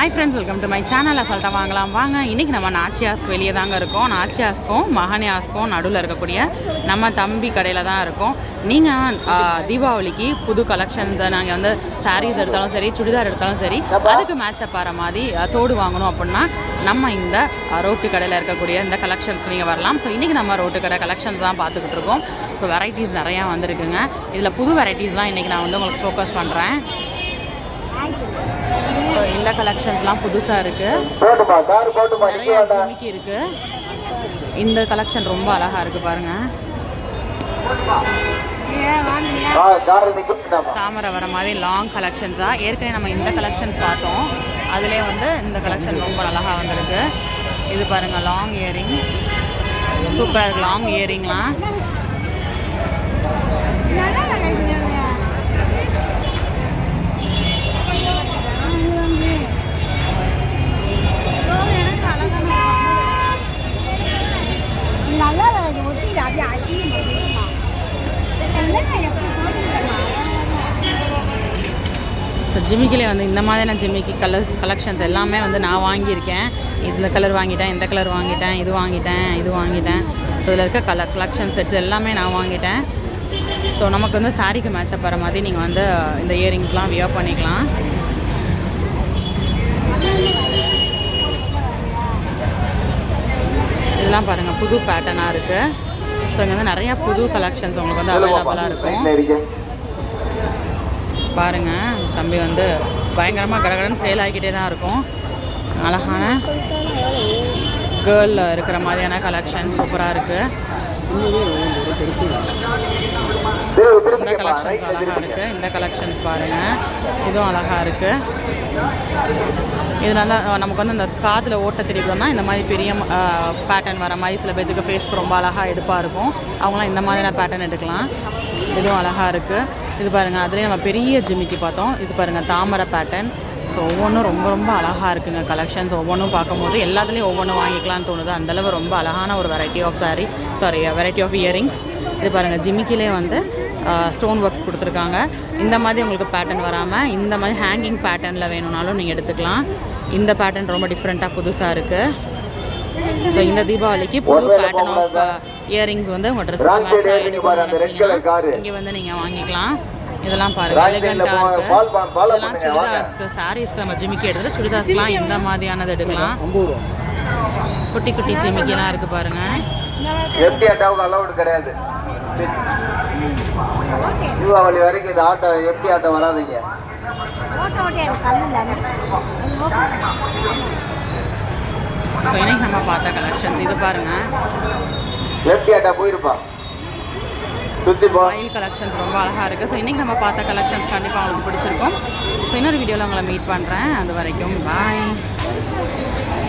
Hi friends welcome to my channel அசால்ட்டாக வாங்கலாம். வாங்க இன்றைக்கி நம்ம நாச்சியாஸ்க்கு வெளியே தாங்க இருக்கோம். நாச்சியாஸ்க்கும் மகானியாஸ்க்கும் நடுவில் இருக்கக்கூடிய நம்ம தம்பி கடையில் தான் இருக்கோம். நீங்கள் தீபாவளிக்கு புது கலெக்ஷன்ஸை நாங்கள் வந்து சாரீஸ் எடுத்தாலும் சரி சுடிதார் எடுத்தாலும் சரி அதுக்கு மேட்சப் ஆகிற மாதிரி தோடு வாங்கணும் அப்படின்னா நம்ம இந்த ரோட்டு கடையில் இருக்கக்கூடிய இந்த கலெக்ஷன்ஸ்க்கு நீங்கள் வரலாம். ஸோ இன்றைக்கி நம்ம ரோட்டு கடை கலெக்ஷன்ஸ் தான் பார்த்துக்கிட்டு இருக்கோம். ஸோ வெரைட்டிஸ் நிறையா வந்திருக்குங்க. இதில் புது வெரைட்டிஸ்லாம் இன்றைக்கி நான் வந்து உங்களுக்கு ஃபோக்கஸ் பண்ணுறேன் இந்த கலெக்ஷன்ஸ்லாம் புதுசாக இருக்குது நிறைய ஜிமிக்கி இருக்கு. இந்த கலெக்ஷன் ரொம்ப அழகா இருக்கு பாருங்க. ஆ கார் நிக்க வேண்டாமா தாமரை வர மாதிரி லாங் கலெக்ஷன்ஸா ஏற்கனவே நம்ம இந்த கலெக்ஷன்ஸ் பார்த்தோம். அதுலேயே வந்து இந்த கலெக்ஷன் ரொம்ப அழகா வந்திருக்கு. இது பாருங்க லாங் இயரிங் சூப்பராக இருக்கு லாங் இயரிங்லாம் ஸோ ஜிமிக்கிலே வந்து இந்த மாதிரியான ஜிமிக்கி கலர்ஸ் கலெக்ஷன்ஸ் எல்லாமே வந்து நான் வாங்கியிருக்கேன். இந்த கலர் வாங்கிட்டேன் இந்த கலர் வாங்கிட்டேன் இது வாங்கிட்டேன் இது வாங்கிட்டேன். ஸோ இதில் இருக்க கலர் கலெக்ஷன் செட்ஸ் எல்லாமே நான் வாங்கிட்டேன். ஸோ நமக்கு வந்து சாரீக்கு மேட்சப் வர மாதிரி நீங்கள் வந்து இந்த இயரிங்ஸ்லாம் வியர் பண்ணிக்கலாம். இதெல்லாம் பாருங்கள் புது பேட்டர்னாக இருக்குது ஸோ இங்கே வந்து நிறையா புது கலெக்ஷன்ஸ் உங்களுக்கு வந்து அவைலபிளாக இருக்கும். பாருங்கள் தம்பி வந்து பயங்கரமாக கடகடன்னு சேல் ஆகிக்கிட்டே தான் இருக்கும். அழகான கேர்ளில் இருக்கிற மாதிரியான கலெக்ஷன் சூப்பராக இருக்குது இந்த கலெக்ஷன்ஸ் அழகாக இருக்குது இந்த கலெக்ஷன்ஸ் பாருங்கள் இதுவும் அழகாக இருக்குது இது நல்லா நமக்கு வந்து இந்த காதில் ஓட்ட தெரியுதுன்னா இந்த மாதிரி பெரிய பேட்டர்ன் வர மாதிரி சில பேர்த்துக்கு ஃபேஸ்க்கு ரொம்ப அழகாக எடுப்பாக இருக்கும். அவங்களாம் இந்த மாதிரியான பேட்டர்ன் எடுக்கலாம். இதுவும் அழகாக இருக்குது இது பாருங்கள் அதுலேயே நம்ம பெரிய ஜிமிக்கி பார்த்தோம். இது பாருங்கள் தாமரை பேட்டர்ன் ஸோ ஒவ்வொன்றும் ரொம்ப ரொம்ப அழகாக இருக்குங்க கலெக்ஷன்ஸ் ஒவ்வொன்றும் பார்க்கும்போது எல்லாத்துலேயும் ஒவ்வொன்றும் வாங்கிக்கலாம்னு தோணுது. அந்தளவு ரொம்ப அழகான ஒரு variety of saree sari variety of earrings இது பாருங்கள் ஜிமிக்கிலே வந்து ஸ்டோன் ஒர்க்ஸ் கொடுத்துருக்காங்க. இந்த மாதிரி உங்களுக்கு பேட்டர்ன் வராமல் இந்த மாதிரி ஹேங்கிங் பேட்டர்னில் வேணும்னாலும் நீங்கள் எடுத்துக்கலாம். இந்த பேட்டர்ன் ரொம்ப டிஃப்ரெண்ட்டாக புதுசாக இருக்குது ஸோ இந்த தீபாவளிக்கு புது பேட்டர்ன் ஆஃப் இயரிங்ஸ் வந்து உங்கள் ட்ரெஸ் மேட்சாக. எடுக்கணும்னு இங்கே வந்து நீங்கள் வாங்கிக்கலாம். இதெல்லாம் பாருங்கள் போ- இருக்குது இதெல்லாம். சுடிதாஸ்க்கு சாரீஸ்க்கு நம்ம ஜிமிக்கி எடுத்துட்டு சுடிதாஸ்க்குலாம் இந்த மாதிரியானது எடுக்கலாம். குட்டி குட்டி ஜிமிக்கிலாம் இருக்குது பாருங்கள் எம்டி ஆட்டோவுக்கு அலௌடு கிடையாது. தீபாவளி வரைக்கும் இந்த ஆட்டோ எம்டி ஆட்டோ வராதீங்க. ஸோ இன்னைக்கு நம்ம பார்த்த கலெக்ஷன்ஸ் இது பாருங்கள் எம்டி ஆட்டா போயிருப்பான் சுத்தி போ. ஆயில் கலெக்ஷன்ஸ் ரொம்ப அழகாக இருக்குது ஸோ இன்றைக்கி நம்ம பார்த்த கலெக்ஷன்ஸ் கண்டிப்பாக உங்களுக்கு பிடிச்சிருக்கும். ஸோ இன்னொரு வீடியோவில் உங்களை மீட் பண்ணுறேன் அது வரைக்கும் பாய்